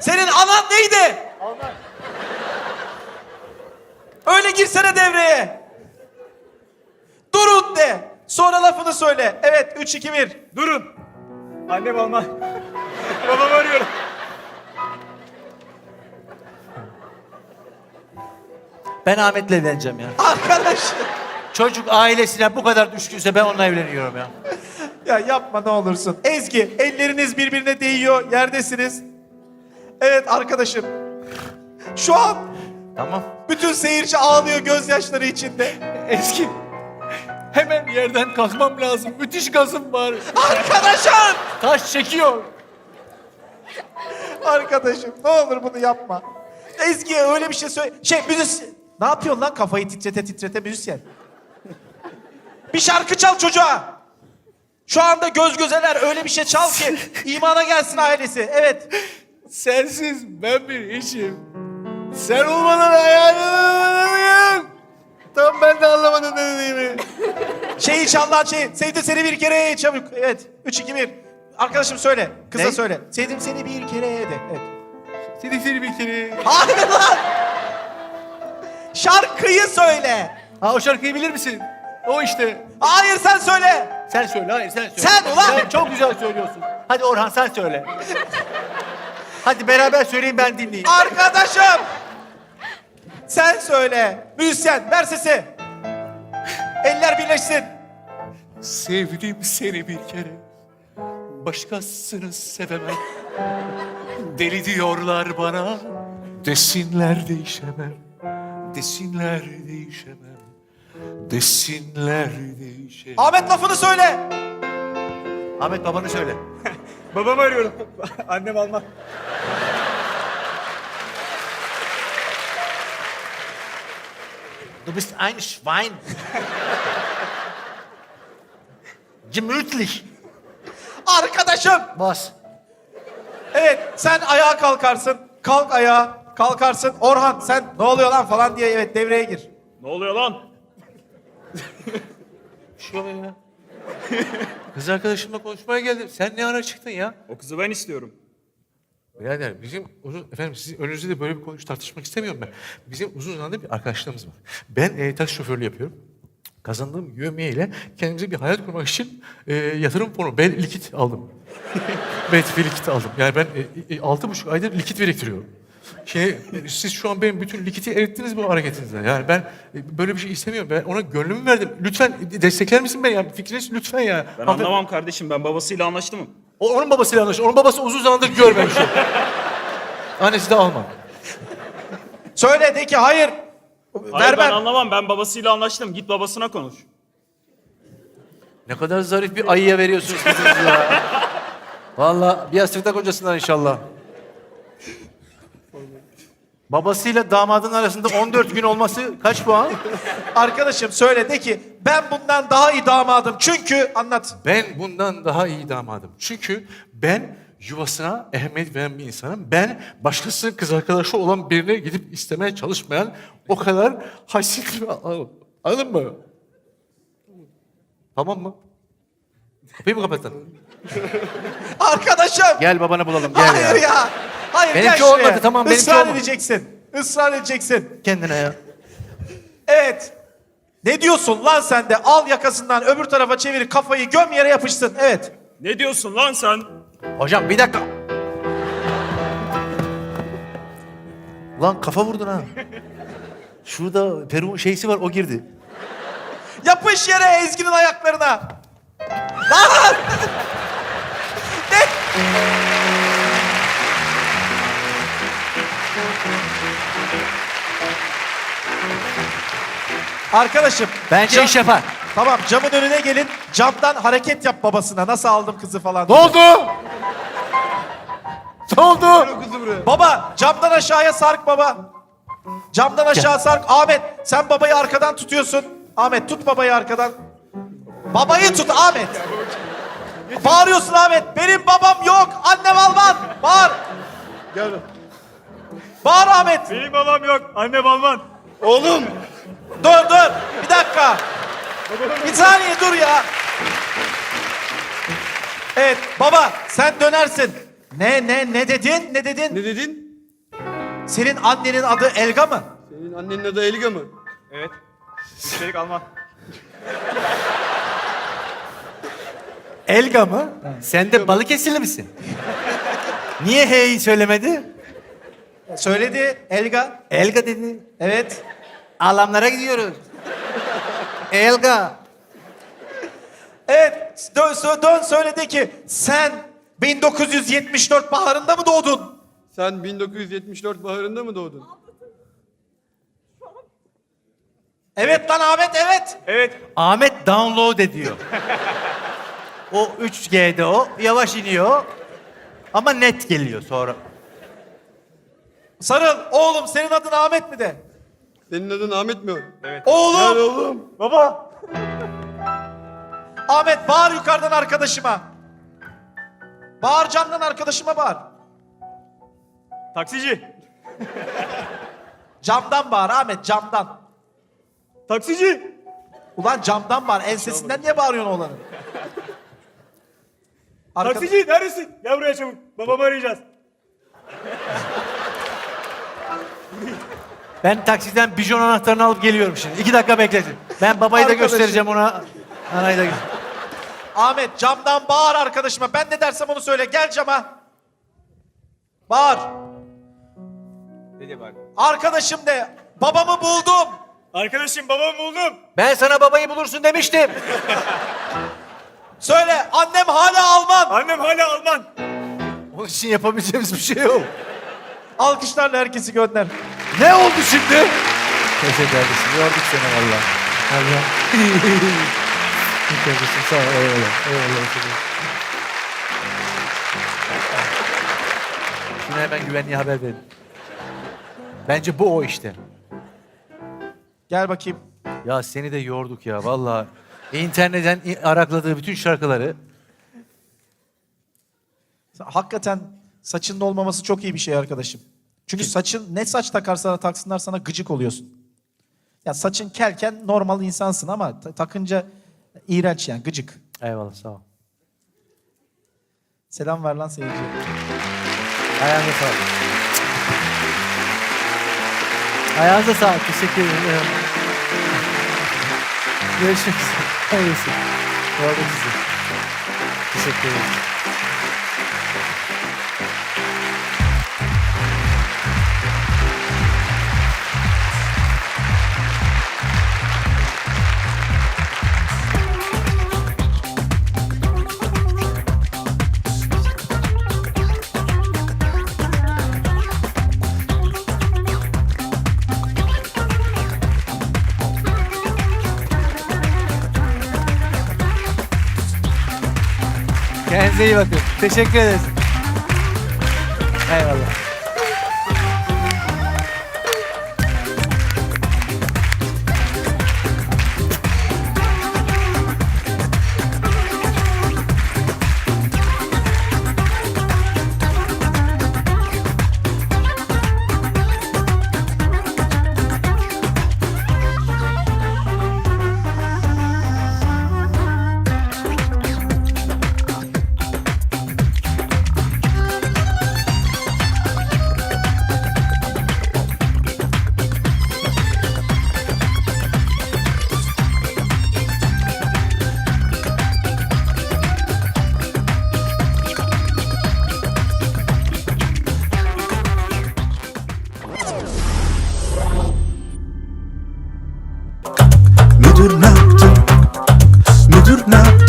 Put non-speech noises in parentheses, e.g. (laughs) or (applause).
Senin anan neydi? Öyle girsene devreye. Durun de. Sonra lafını söyle. Evet 3 2 1. Durun. Annem Alman. (laughs) Babamı arıyorum. Ben Ahmet'le evleneceğim ya. Arkadaş. Çocuk ailesine bu kadar düşkünse ben onunla evleniyorum ya. Ya yapma ne olursun. Ezgi elleriniz birbirine değiyor. Yerdesiniz. Evet arkadaşım. Şu an Tamam. bütün seyirci ağlıyor gözyaşları içinde. Eski. Hemen yerden kalkmam lazım. Müthiş gazım var. Arkadaşım! Taş çekiyor. Arkadaşım ne olur bunu yapma. Ezgi'ye öyle bir şey söyle. Şey müzisyen. Ne yapıyorsun lan kafayı titrete titrete müzisyen? Bir şarkı çal çocuğa. Şu anda göz gözeler öyle bir şey çal ki imana gelsin ailesi. Evet. Sensiz ben bir işim. Sen olmadan hayalım. Tam ben de anlamadım ne dediğimi. Şeyi çal lan şey. Sevdim seni bir kere çabuk. Evet. 3 2 1. Arkadaşım söyle. Kıza Ne? söyle. Sevdim seni bir kere de. Evet. Seni seni bir kere. Hayır lan. Şarkıyı söyle. Ha o şarkıyı bilir misin? O işte. Hayır sen söyle. Sen söyle, hayır sen söyle. Sen ulan! Çok güzel söylüyorsun. Hadi Orhan sen söyle. (laughs) Hadi beraber söyleyin ben dinleyeyim. Arkadaşım. Sen söyle. Müzisyen ver sesi. Eller birleşsin. Sevdim seni bir kere. Başkasını sevemem. Deli diyorlar bana. Desinler değişemem. Desinler değişemem. Desinler değişemem. Ahmet lafını söyle. Ahmet babanı söyle. Babamı arıyorum. (laughs) Annem almaz. Du bist ein Schwein. Gemütlich. Arkadaşım. Bas. Evet sen ayağa kalkarsın. Kalk ayağa. Kalkarsın. Orhan sen ne oluyor lan falan diye evet devreye gir. Ne oluyor lan? Şu oluyor ya. (laughs) Kız arkadaşımla konuşmaya geldim. Sen ne ara çıktın ya? O kızı ben istiyorum. Birader bizim uzun efendim sizin önünüzde de böyle bir konuş tartışmak istemiyorum ben. Bizim uzun zamandır bir arkadaşlığımız var. Ben e, taksi şoförlüğü yapıyorum. Kazandığım yövmiye ile kendimize bir hayat kurmak için e, yatırım fonu, bel likit aldım. (laughs) Bet ve likit aldım. Yani ben e, e, altı buçuk aydır likit biriktiriyorum. Şey, siz şu an benim bütün likiti erittiniz bu hareketinizle. Yani ben e, böyle bir şey istemiyorum. Ben ona gönlümü verdim. Lütfen e, destekler misin beni? Yani fikriniz lütfen ya. Ben Hanımefendi- anlamam kardeşim. Ben babasıyla anlaştım mı? o, onun babasıyla anlaşıyor. Onun babası uzun zamandır görmemiş. Annesi de Alman. Söyle de ki hayır. Hayır Ver ben ben. anlamam. Ben babasıyla anlaştım. Git babasına konuş. Ne kadar zarif bir ayıya veriyorsunuz kızınızı ya. Vallahi bir asırda kocasından inşallah. Babasıyla damadın arasında 14 gün olması kaç puan? Arkadaşım söyle de ki ben bundan daha iyi damadım. Çünkü anlat. Ben bundan daha iyi damadım. Çünkü ben yuvasına ehemmiyet veren bir insanım. Ben başkasının kız arkadaşı olan birine gidip istemeye çalışmayan o kadar haysiyetli bir adamım. Anladın mı? Tamam mı? Kapıyı mı kapattın? Arkadaşım. Gel babanı bulalım gel Hayır ya. Hayır Benimki gel şuraya. olmadı, tamam, benimki Israr olmadı. edeceksin. Israr edeceksin. Kendine ya. Evet. Ne diyorsun lan sen de? Al yakasından öbür tarafa çevir kafayı göm yere yapışsın. Evet. Ne diyorsun lan sen? Hocam bir dakika. Lan kafa vurdun ha. Şurada Peru şeysi var o girdi. Yapış yere Ezgi'nin ayaklarına. Lan! (laughs) ne? Arkadaşım. Bence cam- iş yapar. Tamam camın önüne gelin. Camdan hareket yap babasına. Nasıl aldım kızı falan. Ne oldu? Ne oldu? Baba camdan aşağıya sark baba. Camdan aşağı sark. Ahmet sen babayı arkadan tutuyorsun. Ahmet tut babayı arkadan. Babayı tut Ahmet. Bağırıyorsun Ahmet. Benim babam yok. Annem Alman. Bağır. Gel. Bağır Ahmet. Benim babam yok. Annem Alman. Oğlum! Dur dur. Bir dakika. Bir saniye dur ya. Evet baba sen dönersin. Ne ne ne dedin? Ne dedin? Ne dedin? Senin annenin adı Elga mı? Senin annenin adı Elga mı? Evet. Üstelik Alman. Elga mı? Sen de Balıkesirli misin? Niye hey söylemedi? Söyledi Elga. Elga dedi. Evet. Alamlara gidiyoruz. Elga. Evet. Dön, sö- dön söyledi ki sen 1974 baharında mı doğdun? Sen 1974 baharında mı doğdun? Evet lan Ahmet evet. Evet. Ahmet download ediyor. o 3G'de o. Yavaş iniyor. Ama net geliyor sonra. Sarıl oğlum senin adın Ahmet mi de? Senin adın Ahmet mi? Evet. Oğlum. Gel oğlum. Baba. (laughs) Ahmet bağır yukarıdan arkadaşıma. Bağır camdan arkadaşıma bağır. Taksici. (laughs) Camdan bağır Ahmet camdan. Taksici. Ulan camdan bağır. Ensesinden niye bağırıyorsun oğlanın? (laughs) Arka- Taksici neredesin? Gel buraya çabuk. Babamı arayacağız. Ben taksiden bijon anahtarını alıp geliyorum şimdi. İki dakika bekletin. Ben babayı da Arkadaşım. göstereceğim ona. Anayı da Ahmet camdan bağır arkadaşıma. Ben ne dersem onu söyle. Gel cama. Bağır. Dedi bak. Arkadaşım de. Babamı buldum. Arkadaşım babamı buldum. Ben sana babayı bulursun demiştim. Söyle annem hala Alman. Annem hala Alman. Onun için yapabileceğimiz bir şey yok. Alkışlarla herkesi gönder. Ne oldu şimdi? Neyse kardeşim yorduk seni valla. Allah. (laughs) kardeşim sağ ol eyvallah. Eyvallah. Şuna hemen güvenliğe haber verin. Bence bu o işte. Gel bakayım. Ya seni de yorduk ya valla. İnternetten i- arakladığı bütün şarkıları Hakikaten saçının olmaması çok iyi bir şey arkadaşım. Çünkü saçın ne saç takarsan taksınlar sana gıcık oluyorsun. Ya saçın kelken normal insansın ama ta- takınca iğrenç yani gıcık. Eyvallah sağ ol. Selam ver lan seyirciye. Ayağınıza sağlık. Ayağınıza sağlık. Teşekkür ederim. (laughs) Görüşmek üzere. Hayırlısı. Gördük sizi. Teşekkür ederim. Kendinize iyi bakın. Teşekkür ederiz. Eyvallah. Do it now.